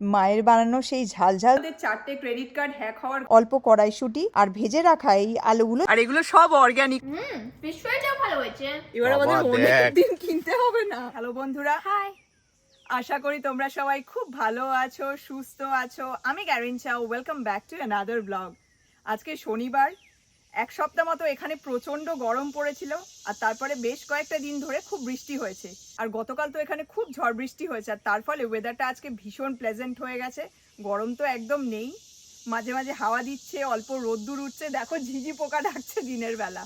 মায়ের বানানো সেই ঝাল ঝাল চারটে ক্রেডিট কার্ড হ্যাক হওয়ার অল্প কড়াইশুটি আর ভেজে রাখা এই আলুগুলো। আর এগুলো সব অর্গানিক হুম ফিশ ফ্রাইটাও ভালো হয়েছে। এবার আমাদের। অনেক দিন কিনতে হবে না। হ্যালো বন্ধুরা। হাই আশা করি তোমরা সবাই খুব ভালো আছো সুস্থ আছো। আমি গ্যারিন চাও welcome back to another blog আজকে শনিবার এক সপ্তাহ মতো এখানে প্রচণ্ড গরম পড়েছিল আর তারপরে বেশ কয়েকটা দিন ধরে খুব বৃষ্টি হয়েছে। আর গতকাল তো এখানে খুব ঝড় বৃষ্টি হয়েছে আর তার ফলে ওয়েদারটা আজকে ভীষণ প্লেজেন্ট হয়ে গেছে। গরম তো একদম নেই। মাঝে মাঝে হাওয়া দিচ্ছে, অল্প রোদ্দুর উঠছে। দেখো, ঝিঝি পোকা ডাকছে দিনের বেলা।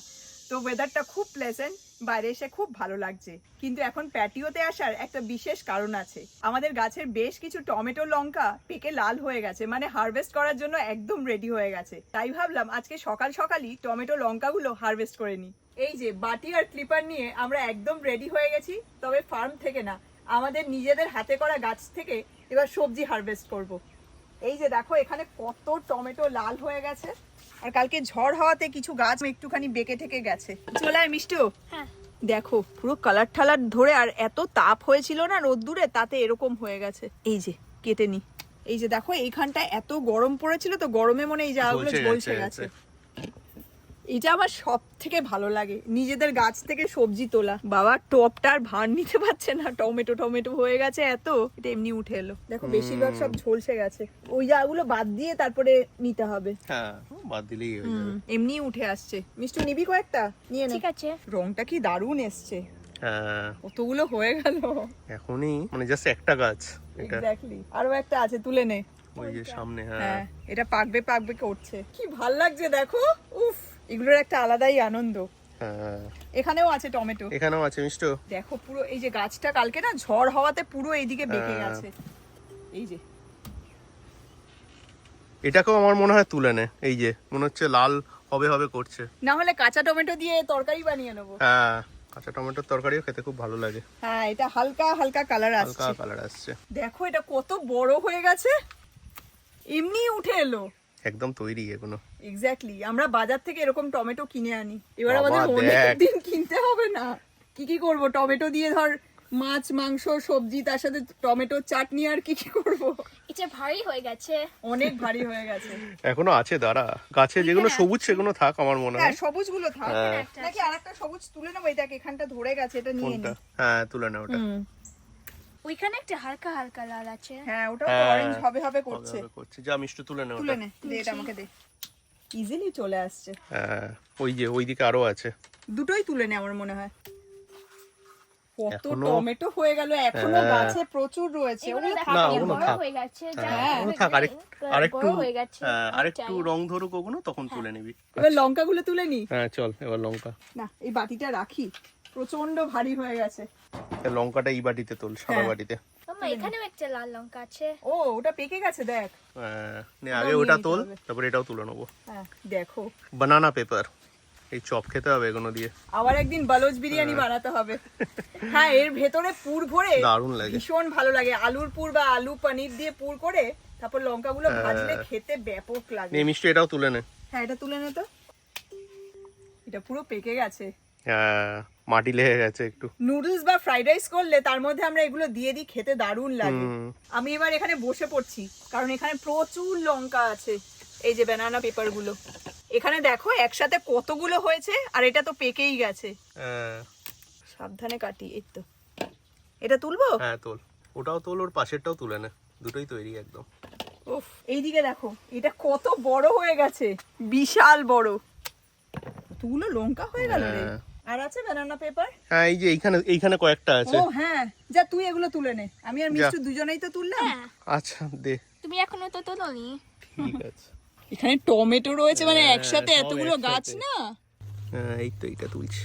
তো ওয়েদারটা খুব প্লেজেন্ট বাইরে এসে খুব ভালো লাগছে। কিন্তু এখন প্যাটিওতে আসার একটা বিশেষ কারণ আছে। আমাদের গাছের বেশ কিছু টমেটো লঙ্কা পেকে লাল হয়ে গেছে মানে হারভেস্ট করার জন্য একদম রেডি হয়ে গেছে। তাই ভাবলাম আজকে সকাল সকালই টমেটো লঙ্কাগুলো হারভেস্ট করে নিই। এই যে বাটি আর ক্লিপার নিয়ে আমরা একদম রেডি হয়ে গেছি, তবে ফার্ম থেকে না, আমাদের নিজেদের হাতে করা গাছ থেকে এবার সবজি হারভেস্ট করব। এই যে দেখো এখানে কত টমেটো লাল হয়ে গেছে। আর কালকে ঝড় হওয়াতে কিছু গাছ একটুখানি বেঁকে থেকে গেছে। চলে আয় মিষ্টু? হ্যাঁ। দেখো পুরো কালার ঠালার ধরে আর এত তাপ হয়েছিল না রোদ্দুরে তাতে এরকম হয়ে গেছে। এই যে কেটে নি। এই যে দেখো এইখানটা এত গরম পড়েছিল তো গরমে মনে এই জায়গাগুলো ঝলসে গেছে এটা আমার সব থেকে ভালো লাগে। নিজেদের গাছ থেকে সবজি তোলা। বাবা টপটা আর ভার নিতে পারছে না। টমেটো টমেটো হয়ে গেছে এত এটা এমনি উঠে এলো। দেখো বেশিরভাগ সব ঝলসে গেছে। ওই জায়গাগুলো বাদ দিয়ে তারপরে নিতে হবে। হ্যাঁ বাদ দিলেই হয়ে যাবে। এমনি উঠে আসছে। মিষ্টু নিবি কয়েকটা? নিয়ে নে। ঠিক আছে। রংটা কি দারুণ এসছে। হ্যাঁ। কতগুলো হয়ে গেল। এখনই মানে জাস্ট একটা গাছ। এটা এক্স্যাক্টলি আরও একটা আছে তুলে নে। ওই যে সামনে হ্যাঁ। হ্যাঁ এটা পাকবে পাকবে করছে। কি ভালো লাগছে দেখো। উফ। এগুলোর একটা আলাদাই আনন্দ। হ্যাঁ। এখানেও আছে টমেটো। এখানেও আছে মিষ্ট। দেখো পুরো এই যে গাছটা কালকে না ঝড় হওয়াতে পুরো এইদিকে বেঁকে হ্যাঁ। গেছে। এই যে। এটাকেও আমার মনে হয় তুলে নে এই যে। মনে হচ্ছে লাল হবে হবে করছে। না হলে কাঁচা টমেটো দিয়ে তরকারি বানিয়ে নেব। হ্যাঁ কাঁচা টমেটোর তরকারিও খেতে খুব ভালো লাগে। হ্যাঁ এটা হালকা হালকা কালার হালকা কালার আসছে। দেখো এটা কত বড় হয়ে গেছে। এমনি উঠে এলো। একদম তৈরি এগুলো। এক্স্যাক্টলি আমরা বাজার থেকে এরকম টমেটো কিনে আনি। এবার আমাদের অনেক দিন কিনতে হবে না। কি কি করব? টমেটো দিয়ে ধর মাছ মাংস সবজি তার সাথে টমেটো চাটনি আর কি কি করব? এটা ভারী হয়ে গেছে। অনেক ভারী হয়ে গেছে। এখনও আছে দাঁড়া। গাছে যেগুলো সবুজ সেগুলো থাক আমার মনে হ্যাঁ। হয় সবুজগুলো থাক হ্যাঁ। নাকি আরেকটা সবুজ তুলে নেব? এটা এখানটা ধরে গেছে এটা নিয়ে নি। হ্যাঁ তুলে নাও ওটা। ওইখানে একটা হালকা হালকা লাল আছে। হ্যাঁ ওটা হ্যাঁ। অরেঞ্জ হবে হবে হবে, করছে। করছে। যা মিষ্টি তুলে নে তুলে নে দে এটা আমাকে দে। ইজিলি চলে আসছে। হ্যাঁ ওই যে ওইদিকে আরও আছে। দুটোই তুলে নে আমার মনে হয়। কত টমেটো হয়ে গেল এখনও হ্যাঁ। গাছে প্রচুর রয়েছে। না, ওগুলো থাক। হয়ে গেছে হ্যাঁ ওগুলো থাক। আরেক আরেকটু হয়ে গেছে হ্যাঁ, আরেকটু। রং ধরুক ওগুলো তখন তুলে নিবি। এবার লঙ্কাগুলো তুলে নি? হ্যাঁ চল এবার লঙ্কা। না এই বাটিটা রাখি। প্রচণ্ড ভারী হয়ে গেছে। লঙ্কাটা এই বাটিতে তোল সাদা হ্যাঁ। বাটিতে। এখানেও একটা লাল লঙ্কা আছে। ও ওটা পেকে গেছে দেখ। হ্যাঁ, আগে ওটা তোল। তারপরে এটাও তুলে নেব। হ্যাঁ দেখো। বানানা পেপার এই চপ খেতে হবে এগুলো দিয়ে। আবার একদিন বালোজ বিরিয়ানি বানাতে হবে। হ্যাঁ এর ভেতরে পুর ভরে দারুণ লাগে। ভীষণ ভালো লাগে। আলুর পুর বা আলু পনির দিয়ে পুর করে তারপর লঙ্কাগুলো। ভাজলে খেতে ব্যাপক লাগে। নে মিষ্টি এটাও তুলে নে। হ্যাঁ এটা তুলে নে তো। এটা পুরো পেকে গেছে। মাটি লেগে গেছে একটু। নুডলস বা ফ্রাইড রাইস করলে তার মধ্যে আমরা এগুলো দিয়ে দিই খেতে দারুণ লাগে। আমি এবার এখানে বসে পড়ছি কারণ এখানে প্রচুর লঙ্কা আছে এই যে ব্যানানা পেপারগুলো। এখানে দেখো একসাথে কতগুলো হয়েছে আর এটা তো পেকেই গেছে। সাবধানে কাটি এই তো। এটা তুলবো? হ্যাঁ তোল। ওটাও তোল ওর পাশেরটাও তুলে নে। দুটোই তৈরি একদম। উফ এইদিকে দেখো এটা কত বড় হয়ে গেছে বিশাল বড়। কতগুলো লঙ্কা হয়ে গেল রে। হ্যাঁ। আর আছে ব্যানানা পেপার হ্যাঁ এই যে এইখানে এইখানে কয়েকটা আছে। ও হ্যাঁ। যা তুই এগুলো তুলে নে। আমি আর মিষ্টু দুজনেই তো তুললাম। হ্যাঁ। আচ্ছা দে। তুমি এখনও তো তোলোনি। ঠিক আছে। এখানে টমেটো রয়েছে মানে হ্যাঁ, একসাথে এতগুলো গাছ না? হ্যাঁ এই তো এইটা তুলছি।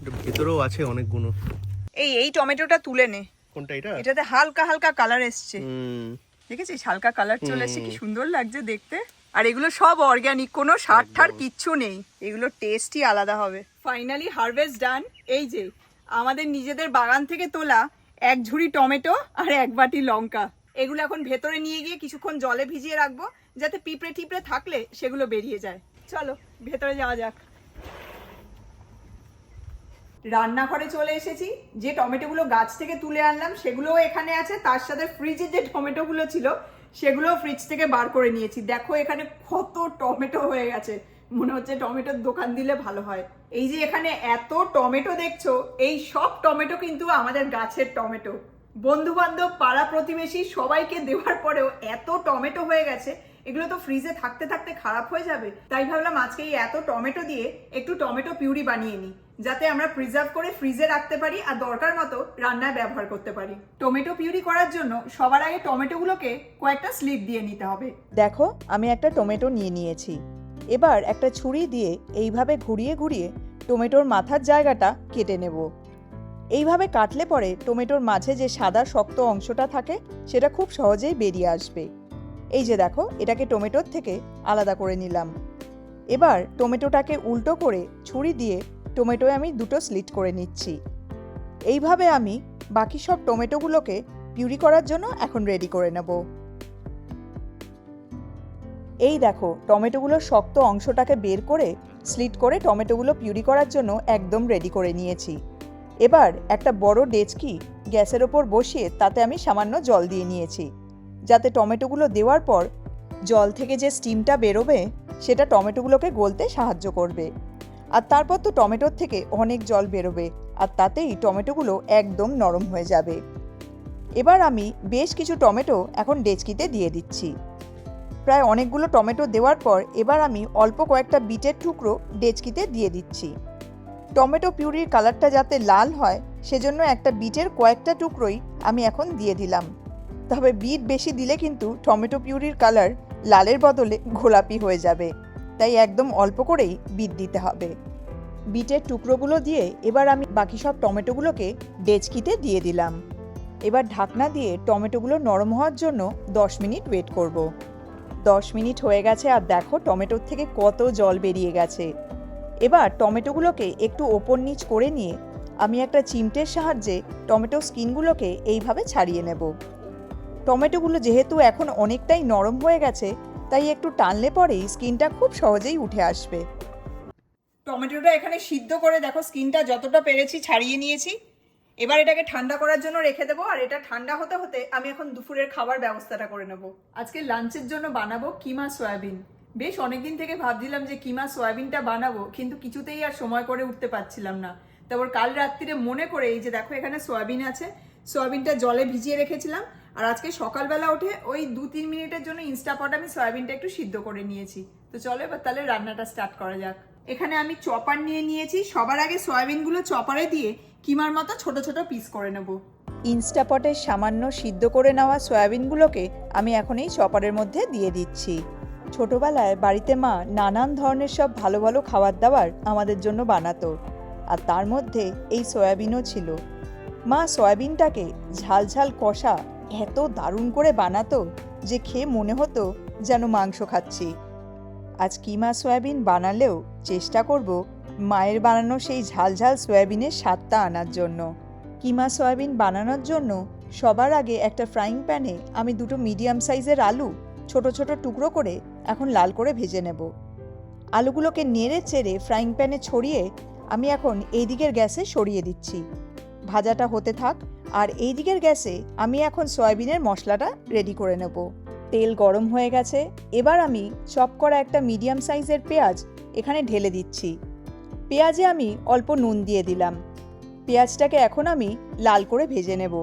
এটা ভেতরেও আছে অনেকগুলো। এই এই টমেটোটা তুলে নে। কোনটা এটা? এটাতে হালকা হালকা কালার এসছে। হুম। দেখেছিস? হালকা কালার চলে এসছে কি সুন্দর লাগছে দেখতে। আর এগুলো সব অর্গানিক কোনো সার ঠার কিচ্ছু নেই। এগুলো টেস্টই আলাদা হবে। ফাইনালি হারভেস্ট ডান এই যে, আমাদের নিজেদের বাগান থেকে তোলা এক ঝুড়ি টমেটো আর এক বাটি লঙ্কা। এগুলো এখন ভেতরে নিয়ে গিয়ে কিছুক্ষণ জলে ভিজিয়ে রাখব, যাতে পিঁপড়ে টিপড়ে থাকলে সেগুলো বেরিয়ে যায়। চলো, ভেতরে যাওয়া যাক। রান্নাঘরে চলে এসেছি। যে টমেটোগুলো গাছ থেকে তুলে আনলাম, সেগুলোও এখানে আছে। তার সাথে ফ্রিজে যে টমেটোগুলো ছিল সেগুলো ফ্রিজ থেকে বার করে নিয়েছি। দেখো এখানে কত টমেটো হয়ে গেছে। মনে হচ্ছে টমেটোর দোকান দিলে ভালো হয়। এই যে এখানে এত টমেটো দেখছ, এই সব টমেটো কিন্তু আমাদের গাছের টমেটো। বন্ধু বান্ধব পাড়া প্রতিবেশী সবাইকে দেওয়ার পরেও এত টমেটো হয়ে গেছে, এগুলো তো ফ্রিজে থাকতে থাকতে খারাপ হয়ে যাবে। তাই ভাবলাম আজকে এই এত টমেটো দিয়ে একটু টমেটো পিউরি বানিয়ে নিই, যাতে আমরা প্রিজার্ভ করে ফ্রিজে রাখতে পারি আর দরকার মতো রান্নায় ব্যবহার করতে পারি। টমেটো পিউরি করার জন্য সবার আগে টমেটোগুলোকে কয়েকটা স্লিপ দিয়ে নিতে হবে। দেখো, আমি একটা টমেটো নিয়ে নিয়েছি। এবার একটা ছুরি দিয়ে এইভাবে ঘুরিয়ে ঘুরিয়ে টমেটোর মাথার জায়গাটা কেটে নেব। এইভাবে কাটলে পরে টমেটোর মাঝে যে সাদা শক্ত অংশটা থাকে, সেটা খুব সহজেই বেরিয়ে আসবে। এই যে দেখো, এটাকে টমেটোর থেকে আলাদা করে নিলাম। এবার টমেটোটাকে উল্টো করে ছুরি দিয়ে টমেটোয় আমি দুটো স্লিট করে নিচ্ছি। এইভাবে আমি বাকি সব টমেটোগুলোকে পিউরি করার জন্য এখন রেডি করে নেব। এই দেখো টমেটোগুলোর শক্ত অংশটাকে বের করে স্লিট করে টমেটোগুলো পিউরি করার জন্য একদম রেডি করে নিয়েছি। এবার একটা বড় ডেচকি গ্যাসের ওপর বসিয়ে তাতে আমি সামান্য জল দিয়ে নিয়েছি। যাতে টমেটোগুলো দেওয়ার পর জল থেকে যে স্টিমটা বেরোবে, সেটা টমেটোগুলোকে গলতে সাহায্য করবে। আর তারপর তো টমেটোর থেকে অনেক জল বেরোবে, আর তাতেই টমেটোগুলো একদম নরম হয়ে যাবে। এবার আমি বেশ কিছু টমেটো এখন ডেচকিতে দিয়ে দিচ্ছি। প্রায় অনেকগুলো টমেটো দেওয়ার পর এবার আমি অল্প কয়েকটা বিটের টুকরো ডেচকিতে দিয়ে দিচ্ছি। টমেটো পিউরির কালারটা যাতে লাল হয়, সেজন্য একটা বিটের কয়েকটা টুকরোই আমি এখন দিয়ে দিলাম। তবে বিট বেশি দিলে কিন্তু টমেটো পিউরির কালার লালের বদলে গোলাপি হয়ে যাবে। তাই একদম অল্প করেই বিট দিতে হবে। বিটের টুকরোগুলো দিয়ে এবার আমি বাকি সব টমেটোগুলোকে ডেচকিতে দিয়ে দিলাম। এবার ঢাকনা দিয়ে টমেটোগুলো নরম হওয়ার জন্য দশ মিনিট ওয়েট করব। দশ মিনিট হয়ে গেছে আর দেখো টমেটোর থেকে কত জল বেরিয়ে গেছে। এবার টমেটোগুলোকে একটু ওপর নিচ করে নিয়ে আমি একটা চিমটের সাহায্যে টমেটো স্কিনগুলোকে এইভাবে ছাড়িয়ে নেব। টমেটোগুলো যেহেতু এখন অনেকটাই নরম হয়ে গেছে, তাই একটু টানলে পরেই স্কিনটা খুব সহজেই উঠে আসবে। টমেটোটা এখানে সিদ্ধ করে দেখো স্কিনটা যতটা পেরেছি ছাড়িয়ে নিয়েছি। এবার এটাকে ঠান্ডা করার জন্য রেখে দেবো, আর এটা ঠান্ডা হতে হতে আমি এখন দুপুরের খাবার ব্যবস্থাটা করে নেব। আজকে লাঞ্চের জন্য বানাবো কিমা সয়াবিন। বেশ অনেকদিন থেকে ভাবছিলাম যে কিমা সয়াবিনটা বানাবো, কিন্তু কিছুতেই আর সময় করে উঠতে পারছিলাম না। তারপর কাল রাত্রিরে মনে করে এই যে দেখো এখানে সয়াবিন আছে, সয়াবিনটা জলে ভিজিয়ে রেখেছিলাম, আর আজকে সকালবেলা উঠে ওই দু তিন মিনিটের জন্য ইনস্টাপট আমি সয়াবিনটা একটু সিদ্ধ করে নিয়েছি। তো চলো এবার তাহলে রান্নাটা স্টার্ট করা যাক। এখানে আমি চপার নিয়ে নিয়েছি। সবার আগে সয়াবিনগুলো চপারে দিয়ে কিমার মতো ছোট ছোট পিস করে নেব। ইনস্টাপটের সামান্য সিদ্ধ করে নেওয়া সয়াবিনগুলোকে আমি এখন এই চপারের মধ্যে দিয়ে দিচ্ছি। ছোটবেলায় বাড়িতে মা নানান ধরনের সব ভালো ভালো খাবার দাবার আমাদের জন্য বানাতো, আর তার মধ্যে এই সয়াবিনও ছিল। মা সয়াবিনটাকে ঝাল ঝাল কষা এত দারুণ করে বানাতো যে খেয়ে মনে হতো যেন মাংস খাচ্ছি। আজ কিমা সয়াবিন বানালেও চেষ্টা করব মায়ের বানানো সেই ঝাল ঝাল সয়াবিনের স্বাদটা আনার জন্য। কিমা সয়াবিন বানানোর জন্য সবার আগে একটা ফ্রাইং প্যানে আমি দুটো মিডিয়াম সাইজের আলু ছোট ছোট টুকরো করে এখন লাল করে ভেজে নেব। আলুগুলোকে নেড়ে চেড়ে ফ্রাইং প্যানে ছড়িয়ে আমি এখন এই দিকের গ্যাসে সরিয়ে দিচ্ছি। ভাজাটা হতে থাক আর এই দিকের গ্যাসে আমি এখন সয়াবিনের মশলাটা রেডি করে নেব। তেল গরম হয়ে গেছে, এবার আমি চপ করা একটা মিডিয়াম সাইজের পেঁয়াজ এখানে ঢেলে দিচ্ছি। পেঁয়াজে আমি অল্প নুন দিয়ে দিলাম। পেঁয়াজটাকে এখন আমি লাল করে ভেজে নেব।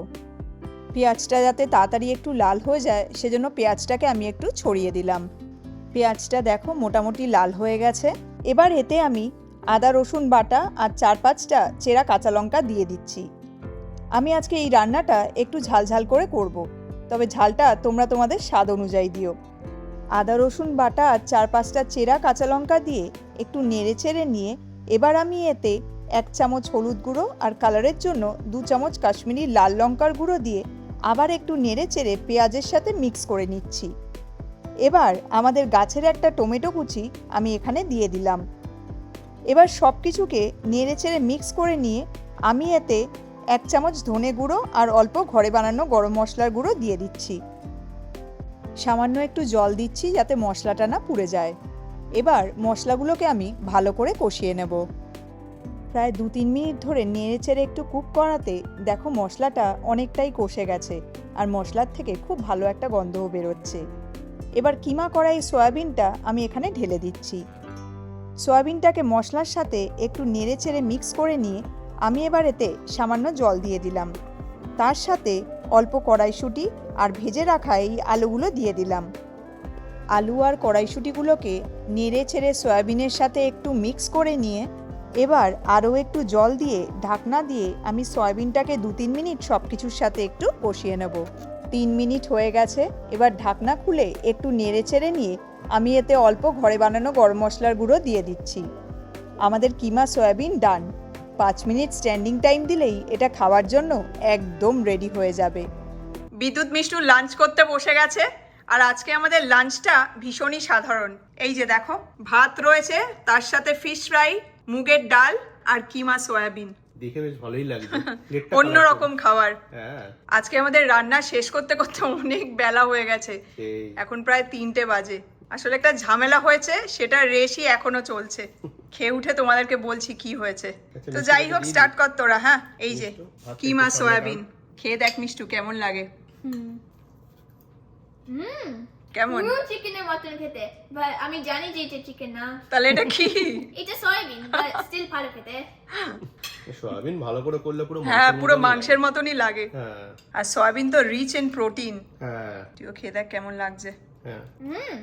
পেঁয়াজটা যাতে তাড়াতাড়ি একটু লাল হয়ে যায়, সেজন্য পেঁয়াজটাকে আমি একটু ছড়িয়ে দিলাম। পেঁয়াজটা দেখো মোটামুটি লাল হয়ে গেছে। এবার এতে আমি আদা, রসুন বাটা আর চার পাঁচটা চেরা কাঁচা লঙ্কা দিয়ে দিচ্ছি। আমি আজকে এই রান্নাটা একটু ঝালঝাল করে করব। তবে ঝালটা তোমরা তোমাদের স্বাদ অনুযায়ী দিও। আদা, রসুন বাটা চার পাঁচটা চেরা কাঁচা লঙ্কা দিয়ে একটু নেড়ে চেড়ে নিয়ে এবার আমি এতে এক চামচ হলুদ গুঁড়ো আর কালারের জন্য দু চামচ কাশ্মীরি লাল লঙ্কার গুঁড়ো দিয়ে আবার একটু নেড়ে চেড়ে পেঁয়াজের সাথে মিক্স করে নিচ্ছি। এবার আমাদের গাছের একটা টমেটো কুচি আমি এখানে দিয়ে দিলাম। এবার সব কিছুকে নেড়ে চেড়ে মিক্স করে নিয়ে আমি এতে এক চামচ ধনে গুঁড়ো আর অল্প ঘরে বানানো গরম মশলার গুঁড়ো দিয়ে দিচ্ছি। সামান্য একটু জল দিচ্ছি যাতে মশলাটা না পুড়ে যায়। এবার মশলাগুলোকে আমি ভালো করে কষিয়ে নেব। প্রায় দু তিন মিনিট ধরে নেড়ে চেড়ে একটু কুক করাতে দেখো মশলাটা অনেকটাই কষে গেছে আর মশলার থেকে খুব ভালো একটা গন্ধও বেরোচ্ছে। এবার কিমা করা এই সয়াবিনটা আমি এখানে ঢেলে দিচ্ছি। সয়াবিনটাকে মশলার সাথে একটু নেড়ে চেড়ে মিক্স করে নিয়ে আমি এবার এতে সামান্য জল দিয়ে দিলাম। তার সাথে অল্প কড়াইশুঁটি আর ভেজে রাখা এই আলুগুলো দিয়ে দিলাম। আলু আর কড়াইশুঁটিগুলোকে নেড়ে ছেড়ে সয়াবিনের সাথে একটু মিক্স করে নিয়ে এবার আরও একটু জল দিয়ে ঢাকনা দিয়ে আমি সয়াবিনটাকে দু তিন মিনিট সব কিছুর সাথে একটু কষিয়ে নেব। তিন মিনিট হয়ে গেছে, এবার ঢাকনা খুলে একটু নেড়ে চেড়ে নিয়ে আমি এতে অল্প ঘরে বানানো গরম মশলার গুঁড়ো দিয়ে দিচ্ছি। আমাদের কিমা সয়াবিন ডান। পাঁচ মিনিট স্ট্যান্ডিং টাইম দিলেই এটা খাওয়ার জন্য একদম রেডি হয়ে যাবে। বিদ্যুৎ মিষ্টু লাঞ্চ করতে বসে গেছে আর আজকে আমাদের লাঞ্চটা ভীষণই সাধারণ। এই যে দেখো ভাত রয়েছে তার সাথে ফিশ ফ্রাই মুগের ডাল আর কিমা সয়াবিন। দেখে বেশ ভালোই লাগছে। অন্য রকম খাবার। হ্যাঁ। আজকে আমাদের রান্না শেষ করতে করতে অনেক বেলা হয়ে গেছে। এখন প্রায় তিনটে বাজে। আসলে একটা ঝামেলা হয়েছে সেটা রেশই এখনও চলছে। খেয়ে উঠে তোমাদেরকে বলছি কি হয়েছে। আচ্ছা, তো যাই হোক স্টার্ট কর তোরা হ্যাঁ? এই যে কিমা সয়াবিন? খেয়ে দেখ মিষ্টু কেমন লাগে? হুম। কেমন? চিকেনের মতন খেতে। আমি জানি যে এটা চিকেন না। তাহলে এটা কি? এটা সয়াবিন স্টিল ভালো খেতে। সয়াবিন ভালো করে করলে পুরো হ্যাঁ পুরো মাংসের মতনই লাগে। হ্যাঁ। আর সয়াবিন তো রিচ ইন প্রোটিন হ্যাঁ। তুইও খেয়ে দেখ কেমন লাগছে। হ্যাঁ। হুম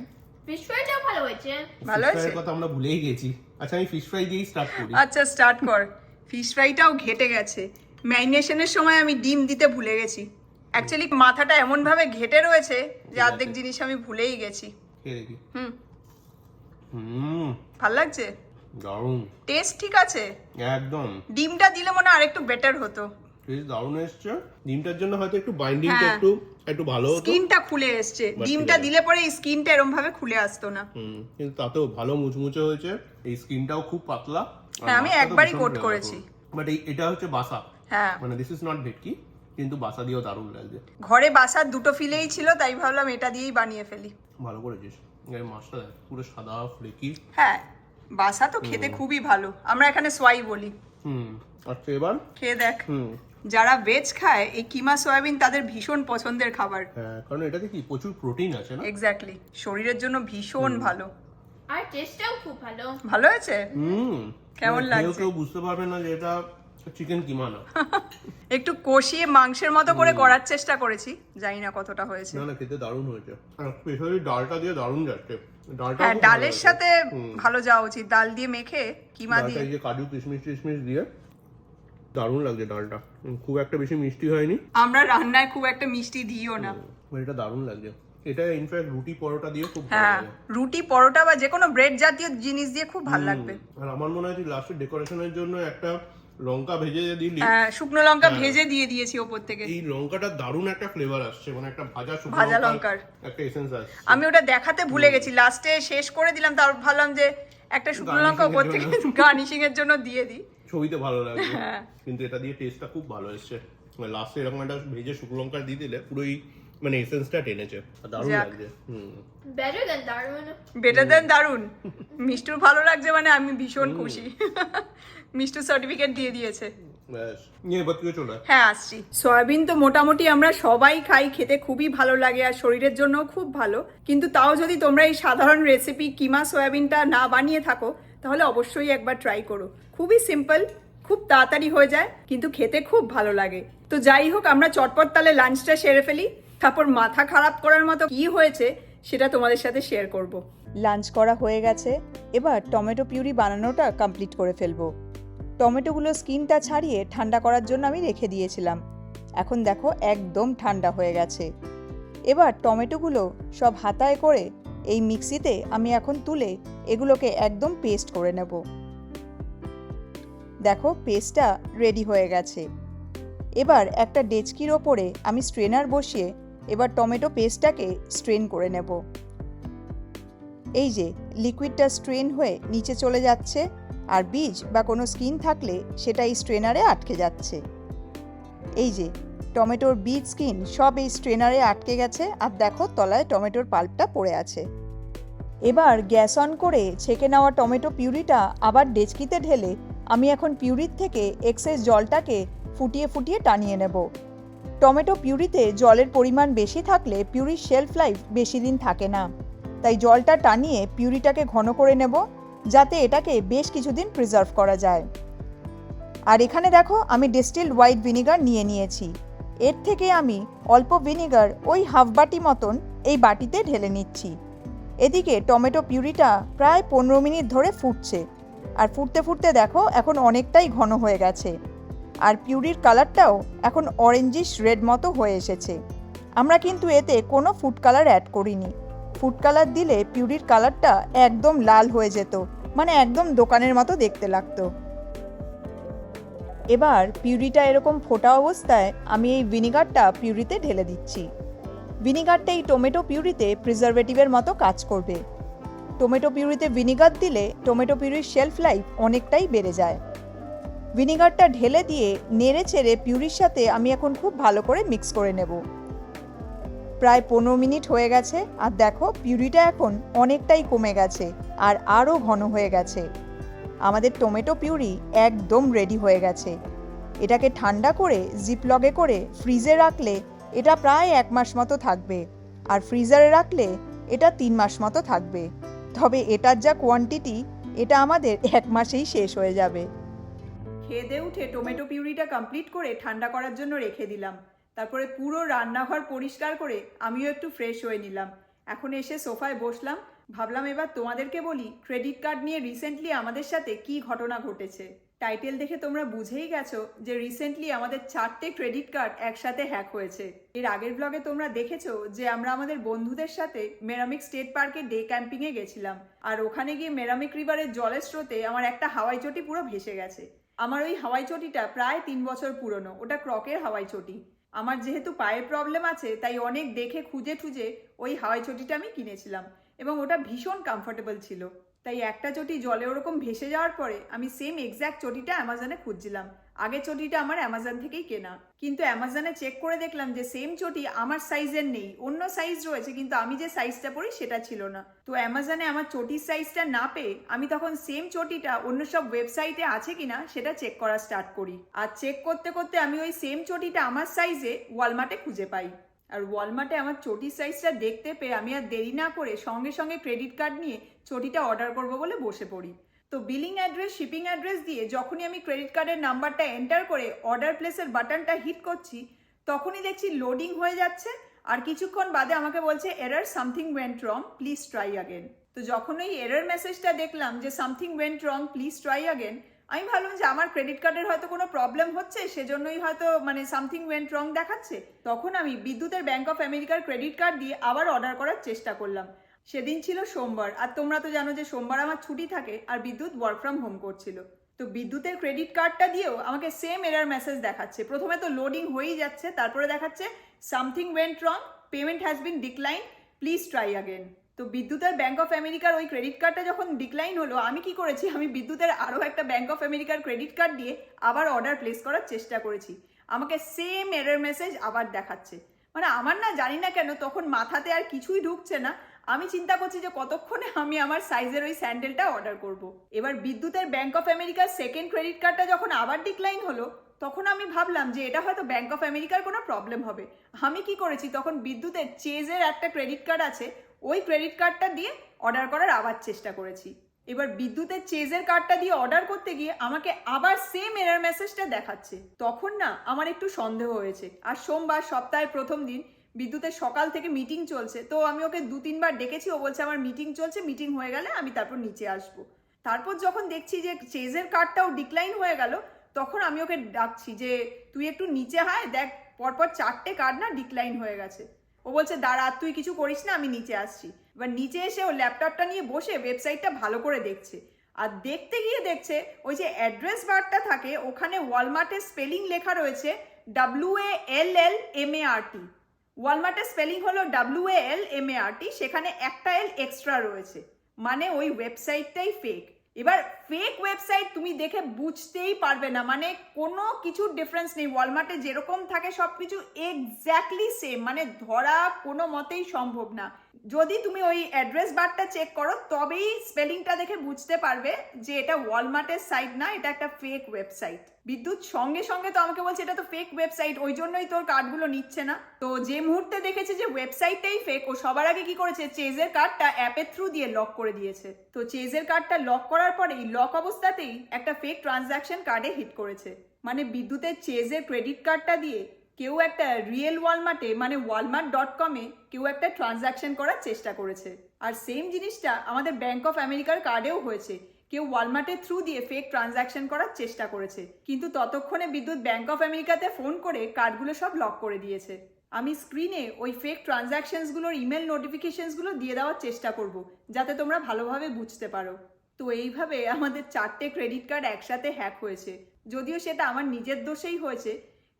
ফিশ ফ্রাইটাও ভালো হয়েছে। ভালো হয়েছে? কথা আমরা ভুলেই গেছি। আচ্ছা আমি ফিশ ফ্রাই দিয়েই স্টার্ট করি। আচ্ছা স্টার্ট কর। ফিশ ফ্রাইটাও ঘেটে গেছে। ম্যারিনেশনের সময় আমি ডিম দিতে ভুলে গেছি। অ্যাকচুয়ালি মাথাটা এমন ভাবে ঘেটে রয়েছে যে অর্ধেক জিনিস আমি ভুলেই গেছি। হুম। হুম। ভালো লাগছে? দারুণ। টেস্ট ঠিক আছে? একদম। ডিমটা দিলে মনে হয় আরেকটু বেটার হতো। বেশ দারুণ এসছে। ডিমটার জন্য হয়তো একটু বাইন্ডিংটা হ্যাঁ। একটু একটু ভালো হতো। স্কিনটা খুলে এসছে। ডিমটা দিলে পরে স্কিনটা এরম ভাবে খুলে আসতো না। হুম কিন্তু তাতেও ভালো মুচমুচে হয়েছে। এই স্কিনটাও খুব পাতলা। হ্যাঁ, আমি একবারই coat করেছি। বাট এটা হচ্ছে বাসা। হ্যাঁ। মানে দিস ইজ নট ভেটকি কিন্তু বাসা দিয়েও দারুণ লাগছে। ঘরে বাসার দুটো ফিলেই ছিল তাই ভাবলাম এটা দিয়েই বানিয়ে ফেলি। ভালো করেছিস। এই মাছটা পুরো সাদা ফ্লেকি হ্যাঁ বাসা তো খেতে খুবই ভালো। আমরা এখানে সোয়াই বলি। হুম আচ্ছা এবার? খেয়ে দেখ। হুম। যারা ভেজ খায় এই কিমা সয়াবিন তাদের ভীষণ পছন্দের খাবার। হ্যাঁ কারণ এটাতে কি প্রচুর প্রোটিন আছে না? এক্স্যাক্টলি শরীরের জন্য ভীষণ ভালো। আর টেস্টটাও খুব ভালো। ভালো হয়েছে? হুম। কেমন মানে কেউ লাগছে? কেউ বুঝতে পারবে না যে এটা চিকেন কিমা না। একটু কষিয়ে মাংসের মতো করে করার চেষ্টা করেছি। জানি না কতটা হয়েছে। না না খেতে দারুণ হয়েছে। আর স্পেশালি ডালটা দিয়ে দারুণ যাচ্ছে। ডালটা হ্যাঁ ডালের সাথে ভালো যাওয়া উচিত। ডাল দিয়ে মেখে কিমা দিয়ে। কাজু কিশমিশ টিশমিশ দিয়ে দারুণ লাগছে ডালটা। খুব একটা বেশি মিষ্টি হয়নি। আমরা রান্নায় খুব একটা মিষ্টি দিও না। এটা দারুণ লাগছে। এটা ইনফ্যাক্ট রুটি পরোটা দিয়ে খুব ভালো হ্যাঁ রুটি পরোটা বা যে কোনো ব্রেড জাতীয় জিনিস দিয়ে খুব ভালো লাগবে। আর আমার মনে হয় লাস্টে ডেকোরেশনের জন্য একটা লঙ্কা ভেজে দিলি হ্যাঁ শুকনো লঙ্কা হ্যাঁ। ভেজে দিয়ে দিয়েছি ওপর থেকে। এই লঙ্কাটা দারুণ একটা ফ্লেভার আসছে মানে একটা ভাজা শুকনো ভাজা লঙ্কার। একটা এসেন্স আসছে। আমি ওটা দেখাতে ভুলে গেছি লাস্টে শেষ করে দিলাম তারপর ভাবলাম যে একটা শুকনো লঙ্কা ওপর থেকে গার্নিশিং এর জন্য দিয়ে দিই। ছবিতে ভালো লাগছে হ্যাঁ। কিন্তু এটা দিয়ে টেস্টটা খুব ভালো এসছে। লাস্টে এরকম একটা ভেজে শুকনো লঙ্কা দিয়ে দিলে পুরোই মানে এসেন্সটা টেনেছে। আর দারুণ। লাগছে। হুম। বেটার দেন দারুণ বেটার দেন দারুণ মিষ্টুর ভালো লাগছে মানে আমি ভীষণ খুশি। মিষ্টু সার্টিফিকেট দিয়ে দিয়েছে। হ্যাঁ আসছি। সয়াবিন তো মোটামুটি আমরা সবাই খাই খেতে খুবই ভালো লাগে আর শরীরের জন্য খুব ভালো। কিন্তু তাও যদি তোমরা এই সাধারণ রেসিপি কিমা সয়াবিনটা না বানিয়ে থাকো তাহলে অবশ্যই একবার ট্রাই করো। খুবই সিম্পল খুব তাড়াতাড়ি হয়ে যায়, কিন্তু খেতে খুব ভালো লাগে। তো যাই হোক, আমরা চটপট তাহলে লাঞ্চটা সেরে ফেলি। তারপর মাথা খারাপ করার মতো কি হয়েছে, সেটা তোমাদের সাথে শেয়ার করব। লাঞ্চ করা হয়ে গেছে, এবার টমেটো পিউরি বানানোটা কমপ্লিট করে ফেলব। টমেটোগুলো স্কিনটা ছাড়িয়ে ঠান্ডা করার জন্য আমি রেখে দিয়েছিলাম। এখন দেখো একদম ঠান্ডা হয়ে গেছে। এবার টমেটোগুলো সব হাতায় করে এই মিক্সিতে আমি এখন তুলে এগুলোকে একদম পেস্ট করে নেব। দেখো, পেস্টটা রেডি হয়ে গেছে। এবার একটা ডেচকির ওপরে আমি স্ট্রেনার বসিয়ে এবার টমেটো পেস্টটাকে স্ট্রেন করে নেব। এই যে, লিকুইডটা স্ট্রেন হয়ে নিচে চলে যাচ্ছে আর বীজ বা কোনো স্কিন থাকলে সেটা এই স্ট্রেনারে আটকে যাচ্ছে। এই যে টমেটোর বীজ স্কিন সব এই স্ট্রেনারে আটকে গেছে আর দেখো তলায় টমেটোর পাল্পটা পড়ে আছে। এবার গ্যাস অন করে ছেঁকে নেওয়া টমেটো পিউরিটা আবার ডেচকিতে ঢেলে আমি এখন পিউরির থেকে এক্সেস জলটাকে ফুটিয়ে ফুটিয়ে টানিয়ে নেব। টমেটো পিউরিতে জলের পরিমাণ বেশি থাকলে পিউরির শেলফ লাইফ বেশি দিন থাকে না। তাই জলটা টানিয়ে পিউরিটাকে ঘন করে নেব যাতে এটাকে বেশ কিছুদিন প্রিজার্ভ করা যায়। আর এখানে দেখো আমি ডিস্টিল হোয়াইট ভিনিগার নিয়ে নিয়েছি। এর থেকে আমি অল্প ভিনিগার ওই হাফ বাটি মতন এই বাটিতে ঢেলে নিচ্ছি। এদিকে টমেটো পিউরিটা প্রায় পনেরো মিনিট ধরে ফুটছে। আর ফুটতে ফুটতে দেখো এখন অনেকটাই ঘন হয়ে গেছে। আর পিউরির কালারটাও এখন অরেঞ্জিশ রেড মতো হয়ে এসেছে। আমরা কিন্তু এতে কোনো ফুড কালার অ্যাড করিনি। ফুড কালার দিলে পিউরির কালারটা একদম লাল হয়ে যেত মানে একদম দোকানের মতো দেখতে লাগতো। এবার পিউরিটা এরকম ফোটা অবস্থায় আমি এই ভিনিগারটা পিউরিতে ঢেলে দিচ্ছি। ভিনিগারটা এই টমেটো পিউরিতে প্রিজারভেটিভের মতো কাজ করবে। টমেটো পিউরিতে ভিনিগার দিলে টমেটো পিউরির শেলফ লাইফ অনেকটাই বেড়ে যায়। ভিনিগারটা ঢেলে দিয়ে নেড়ে ছেড়ে পিউরির সাথে আমি এখন খুব ভালো করে মিক্স করে নেব। প্রায় পনেরো মিনিট হয়ে গেছে আর দেখো পিউরিটা এখন অনেকটাই কমে গেছে আর আরও ঘন হয়ে গেছে। আমাদের টমেটো পিউরি একদম রেডি হয়ে গেছে। এটাকে ঠান্ডা করে জিপলগে করে ফ্রিজে রাখলে এটা প্রায় এক মাস মতো থাকবে। আর ফ্রিজারে রাখলে এটা তিন মাস মতো থাকবে। তবে এটার যা কোয়ান্টিটি এটা আমাদের এক মাসেই শেষ হয়ে যাবে। খেয়ে উঠে টমেটো পিউরিটা কমপ্লিট করে ঠান্ডা করার জন্য রেখে দিলাম। তারপরে পুরো রান্নাঘর পরিষ্কার করে আমিও একটু ফ্রেশ হয়ে নিলাম। এখন এসে সোফায় বসলাম ভাবলাম এবার তোমাদেরকে বলি ক্রেডিট কার্ড নিয়ে রিসেন্টলি আমাদের সাথে কি ঘটনা ঘটেছে। টাইটেল দেখে তোমরা বুঝেই গেছো যে রিসেন্টলি আমাদের চারটে ক্রেডিট কার্ড একসাথে হ্যাক হয়েছে। এর আগের ব্লগে তোমরা দেখেছ যে আমরা আমাদের বন্ধুদের সাথে মেরামিক স্টেট পার্কে ডে ক্যাম্পিংয়ে গেছিলাম। আর ওখানে গিয়ে মেরামিক রিভারের জলের স্রোতে আমার একটা হাওয়াই চটি পুরো ভেসে গেছে। আমার ওই হাওয়াই চটিটা প্রায় তিন বছর পুরনো, ওটা ক্রকের হাওয়াই চটি। আমার যেহেতু পায়ের প্রবলেম আছে, তাই অনেক দেখে খুঁজে খুঁজে ওই হাওয়াই চটিটা আমি কিনেছিলাম। এবং ওটা ভীষণ কমফোর্টেবল ছিল। তাই একটা চটি জলে ওরকম ভেসে যাওয়ার পরে আমি সেম এক্স্যাক্ট চটিটা অ্যামাজনে খুঁজছিলাম। আগে চটিটা আমার অ্যামাজন থেকেই কেনা। কিন্তু অ্যামাজনে চেক করে দেখলাম যে সেম চটি আমার সাইজের নেই, অন্য সাইজ রয়েছে, কিন্তু আমি যে সাইজটা পরি সেটা ছিল না। তো অ্যামাজনে আমার চটির সাইজটা না পেয়ে আমি তখন সেম চটিটা অন্য সব ওয়েবসাইটে আছে কিনা সেটা চেক করা স্টার্ট করি। আর চেক করতে করতে আমি ওই সেম চটিটা আমার সাইজে ওয়ালমার্টে খুঁজে পাই। আর ওয়ালমার্টে আমার চটির সাইজটা দেখতে পেয়ে আমি আর দেরি না করে সঙ্গে সঙ্গে ক্রেডিট কার্ড নিয়ে চটিটা অর্ডার করব বলে বসে পড়ি। তো বিলিং অ্যাড্রেস শিপিং অ্যাড্রেস দিয়ে যখনই আমি ক্রেডিট কার্ডের নাম্বারটা এন্টার করে অর্ডার প্লেসের বাটনটা হিট করছি, তখনই দেখছি লোডিং হয়ে যাচ্ছে। আর কিছুক্ষণ বাদে আমাকে বলছে error something went wrong please try again তো যখন ওই এরার মেসেজটা দেখলাম যে something went wrong please try again আমি ভাবলাম যে আমার ক্রেডিট কার্ডের হয়তো কোনো প্রবলেম হচ্ছে, সেজন্যই হয়তো মানে সামথিং ওয়েন্ট রং দেখাচ্ছে। তখন আমি বিদ্যুতের ব্যাংক অফ আমেরিকার ক্রেডিট কার্ড দিয়ে আবার অর্ডার করার চেষ্টা করলাম। সেদিন ছিল সোমবার, আর তোমরা তো জানো যে সোমবার আমার ছুটি থাকে, আর বিদ্যুৎ ওয়ার্ক ফ্রম হোম করছিল। তো বিদ্যুতের ক্রেডিট কার্ডটা দিয়েও আমাকে সেম এরার মেসেজ দেখাচ্ছে। প্রথমে তো লোডিং হয়েই যাচ্ছে, তারপরে দেখাচ্ছে something went wrong payment has been decline please try again তো বিদ্যুতের ব্যাংক অফ আমেরিকার ওই ক্রেডিট কার্ডটা যখন ডিক্লাইন হলো, আমি কি করেছি? আমি বিদ্যুতের আরও একটা ব্যাংক অফ আমেরিকার ক্রেডিট কার্ড দিয়ে আবার অর্ডার প্লেস করার চেষ্টা করেছি। আমাকে সেম এরর মেসেজ আবার দেখাচ্ছে। মানে আমার না জানি না কেন তখন মাথাতে আর কিছুই ঢুকছে না। আমি চিন্তা করছি যে কতক্ষণে আমি আমার সাইজের ওই স্যান্ডেলটা অর্ডার করব। এবার বিদ্যুতের ব্যাংক অফ আমেরিকার সেকেন্ড ক্রেডিট কার্ডটা যখন আবার ডিক্লাইন হলো, তখন আমি ভাবলাম যে এটা হয়তো ব্যাংক অফ আমেরিকার কোনো প্রবলেম হবে। আমি কি করেছি? তখন বিদ্যুতের চেজের একটা ক্রেডিট কার্ড আছে ওই ক্রেডিট কার্ডটা দিয়ে অর্ডার করার আবার চেষ্টা করেছি। এবার বিদ্যুতের চেজের কার্ডটা দিয়ে অর্ডার করতে গিয়ে আমাকে আবার সেম এরার মেসেজটা দেখাচ্ছে। তখন না আমার একটু সন্দেহ হয়েছে। আর সোমবার সপ্তাহের প্রথম দিন বিদ্যুতের সকাল থেকে মিটিং চলছে। তো আমি ওকে দু তিনবার ডেকেছি, ও বলছে আমার মিটিং চলছে মিটিং হয়ে গেলে আমি তারপর নিচে আসব। তারপর যখন দেখছি যে চেজের কার্ডটাও ডিক্লাইন হয়ে গেল, তখন আমি ওকে ডাকছি যে, তুই একটু নিচে হায় দেখ, পরপর চারটে কার্ড না ডিক্লাইন হয়ে গেছে। ও বলছে, দাঁড়া তুই কিছু করিস না, আমি নিচে আসছি। এবার নিচে এসে ও ল্যাপটপটা নিয়ে বসে ওয়েবসাইটটা ভালো করে দেখছে। আর দেখতে গিয়ে দেখছে, ওই যে অ্যাড্রেস বারটা থাকে, ওখানে ওয়ালমার্টের স্পেলিং লেখা রয়েছে W A L L M A R T ওয়ালমার্টের spelling হলো W A L M A R T সেখানে একটা এল এক্সট্রা রয়েছে। মানে ওই ওয়েবসাইটটাই ফেক এবার ফেক ওয়েবসাইট তুমি দেখে বুঝতেই পারবে না মানে কোনো কিছুর ডিফারেন্স নেই। ওয়ালমার্টে যেরকম থাকে সব কিছু এক্স্যাক্টলি সেম মানে ধরা কোনো মতেই সম্ভব না। যদি তুমি ওই অ্যাড্রেস বারটা চেক করো, তবেই স্পেলিংটা দেখে বুঝতে পারবে যে এটা ওয়ালমার্টের সাইট না, এটা একটা ফেক ওয়েবসাইট বিদ্যুৎ সঙ্গে সঙ্গে তো আমাকে বলছে এটা তো ফেক ওয়েবসাইট ওই জন্যই তোর কার্ডগুলো নিচ্ছে না। তো যে মুহূর্তে দেখেছে যে ওয়েবসাইটটাই ফেক ও সবার আগে কি করেছে? চেজের কার্ডটা অ্যাপের থ্রু দিয়ে লক করে দিয়েছে। তো চেজের কার্ডটা লক করার পরেই লক অবস্থাতেই একটা ফেক ট্রানজাকশন কার্ডে হিট করেছে। মানে বিদ্যুতের চেজের ক্রেডিট কার্ডটা দিয়ে কেউ একটা রিয়েল ওয়ালমার্টে মানে ওয়ালমার্ট ডট কমে কেউ একটা ট্রানজাকশন করার চেষ্টা করেছে। আর সেম জিনিসটা আমাদের ব্যাংক অফ আমেরিকার কার্ডেও হয়েছে। কেউ ওয়ালমার্টের থ্রু দিয়ে ফেক ট্রানজাকশন করার চেষ্টা করেছে। কিন্তু ততক্ষণে বিদ্যুৎ ব্যাংক অফ আমেরিকাতে ফোন করে কার্ডগুলো সব লক করে দিয়েছে। আমি স্ক্রিনে ওই ফেক ট্রানজাকশনসগুলোর ইমেল নোটিফিকেশনসগুলো দিয়ে দেওয়ার চেষ্টা করব, যাতে তোমরা ভালোভাবে বুঝতে পারো। তো এইভাবে আমাদের চারটে ক্রেডিট কার্ড একসাথে হ্যাক হয়েছে। যদিও সেটা আমার নিজের দোষেই হয়েছে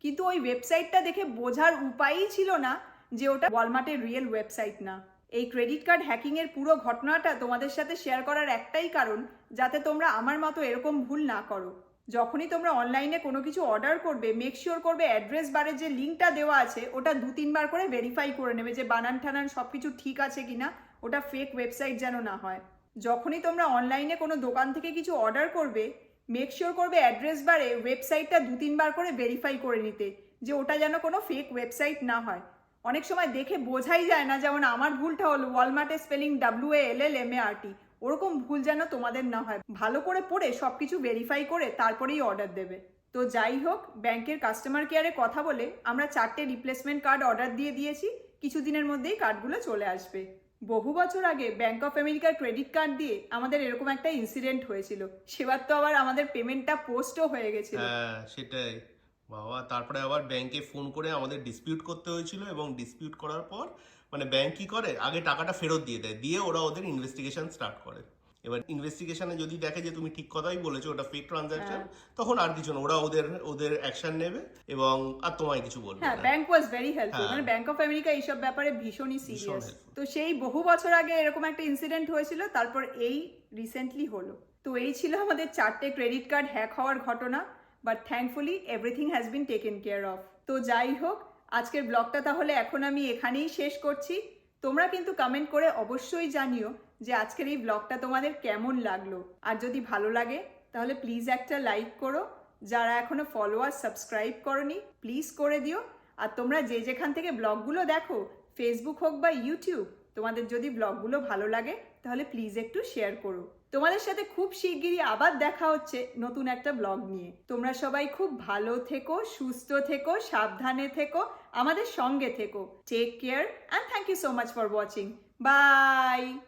কিন্তু ওই ওয়েবসাইটটা দেখে বোঝার উপায়ই ছিল না যে ওটা ওয়ালমার্টের রিয়েল ওয়েবসাইট না। এই ক্রেডিট কার্ড হ্যাকিং এর পুরো ঘটনাটা তোমাদের সাথে শেয়ার করার একটাই কারণ, যাতে তোমরা আমার মতো এরকম ভুল না করো। যখনই তোমরা অনলাইনে কোনো কিছু অর্ডার করবে মেক শিওর করবে অ্যাড্রেস বারে যে লিঙ্কটা দেওয়া আছে, ওটা দু, তিনবার করে ভেরিফাই করে নেবে যে বানান ঠানান সব কিছু ঠিক আছে কিনা, ওটা ফেক ওয়েবসাইট যেন না হয়। যখনই তোমরা অনলাইনে কোনো দোকান থেকে কিছু অর্ডার করবে মেক শিওর করবে অ্যাড্রেস বারে ওয়েবসাইটটা দু তিনবার করে ভেরিফাই করে নিতে, যে ওটা যেন কোনো ফেক ওয়েবসাইট না হয়। অনেক সময় দেখে বোঝাই যায় না, যেমন আমার ভুলটা হলো ওয়ালমার্টের spelling W A L L M A R T ওরকম ভুল যেন তোমাদের না হয়। ভালো করে পড়ে সব কিছু ভেরিফাই করে তারপরেই অর্ডার দেবে। তো যাই হোক, ব্যাংকের কাস্টমার কেয়ারে কথা বলে আমরা চারটে রিপ্লেসমেন্ট কার্ড অর্ডার দিয়ে দিয়েছি, কিছুদিনের মধ্যেই কার্ডগুলো চলে আসবে। বহু বছর আগে ব্যাংক অফ আমেরিকার ক্রেডিট কার্ড দিয়ে আমাদের এরকম একটা ইনসিডেন্ট হয়েছিল। সেবার তো আবার আমাদের পেমেন্টটা পোস্টও হয়ে গেছিল। হ্যাঁ সেটাই। বাবা, তারপরে আবার ব্যাংকে ফোন করে আমাদের ডিসপিউট করতে হয়েছিল এবং ডিসপিউট করার পর মানে ব্যাংক কি করে? আগে টাকাটা ফেরত দিয়ে দেয়। দিয়ে ওরা ওদের ইনভেস্টিগেশন স্টার্ট করে। এবার ইনভেস্টিগেশনে যদি দেখে যে তুমি ঠিক কথাই বলেছ ওটা ফেক ট্রানজাকশন তখন আর কিছু না ওরা ওদের ওদের অ্যাকশন নেবে এবং আর তোমায় কিছু বলবে হ্যাঁ ব্যাংক ওয়াজ ভেরি হেল্পফুল হ্যাঁ। মানে ব্যাংক অফ আমেরিকা এইসব ব্যাপারে ভীষণই সিরিয়াস তো সেই বহু বছর আগে এরকম একটা ইনসিডেন্ট হয়েছিল তারপর এই রিসেন্টলি হলো। তো এই ছিল আমাদের চারটে ক্রেডিট কার্ড হ্যাক হওয়ার ঘটনা but thankfully everything has been taken care of তো যাই হোক আজকের ব্লগটা তাহলে এখন আমি এখানেই শেষ করছি। তোমরা কিন্তু কমেন্ট করে অবশ্যই জানিও যে আজকের এই ব্লগটা তোমাদের কেমন লাগল। আর যদি ভালো লাগে, তাহলে প্লিজ একটা লাইক করো। যারা এখনও ফলোয়ার সাবস্ক্রাইব করনি প্লিজ করে দিও। আর তোমরা যে যেখান থেকে ব্লগগুলো দেখো ফেসবুক হোক বা ইউটিউব তোমাদের যদি ব্লগগুলো ভালো লাগে, তাহলে প্লিজ একটু শেয়ার করো। তোমাদের সাথে খুব শিগগিরই আবার দেখা হচ্ছে নতুন একটা ব্লগ নিয়ে। তোমরা সবাই খুব ভালো থেকো, সুস্থ থেকো, সাবধানে থেকো, আমাদের সঙ্গে থেকো। Take care and thank you so much for watching bye